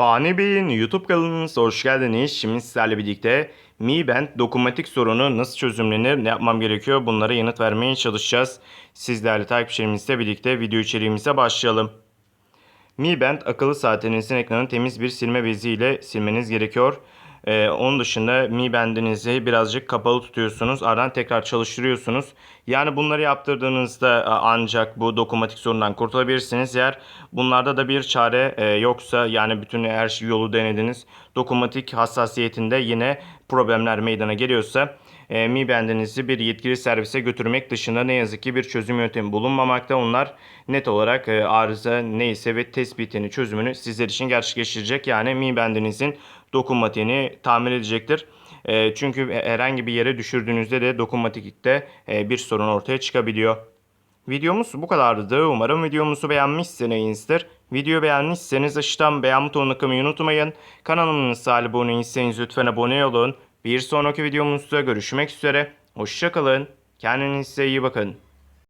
Fani Bey'in YouTube kanalınıza hoş geldiniz. Şimdi sizlerle birlikte Mi Band dokunmatik sorunu nasıl çözümlenir, ne yapmam gerekiyor bunlara yanıt vermeye çalışacağız. Sizlerle takipçilerimizle birlikte video içeriğimize başlayalım. Mi Band akıllı saatinizin ekranını temiz bir silme beziyle silmeniz gerekiyor. Ee, onun dışında Mi Band'inizi birazcık kapalı tutuyorsunuz. Ardından tekrar çalıştırıyorsunuz. Yani bunları yaptırdığınızda e, ancak bu dokunmatik sorundan kurtulabilirsiniz. Eğer bunlarda da bir çare e, yoksa yani bütün her şey yolu denediniz. Dokunmatik hassasiyetinde yine problemler meydana geliyorsa e, Mi Band'inizi bir yetkili servise götürmek dışında ne yazık ki bir çözüm yöntemi bulunmamakta. Onlar net olarak e, arıza neyse ve tespitini çözümünü sizler için gerçekleştirecek. Yani Mi Band'inizin dokunmatiğini tamir edecektir. E, çünkü herhangi bir yere düşürdüğünüzde de dokunmatikte e, bir sorun ortaya çıkabiliyor. Videomuz bu kadardı. Umarım videomuzu beğenmişsinizdir. Videoyu beğenmişseniz aşağıdan beğen butonuna tıklamayı unutmayın. Kanalımıza abone değilseniz lütfen abone olun. Bir sonraki videomuzda görüşmek üzere. Hoşçakalın. Kendinize iyi bakın.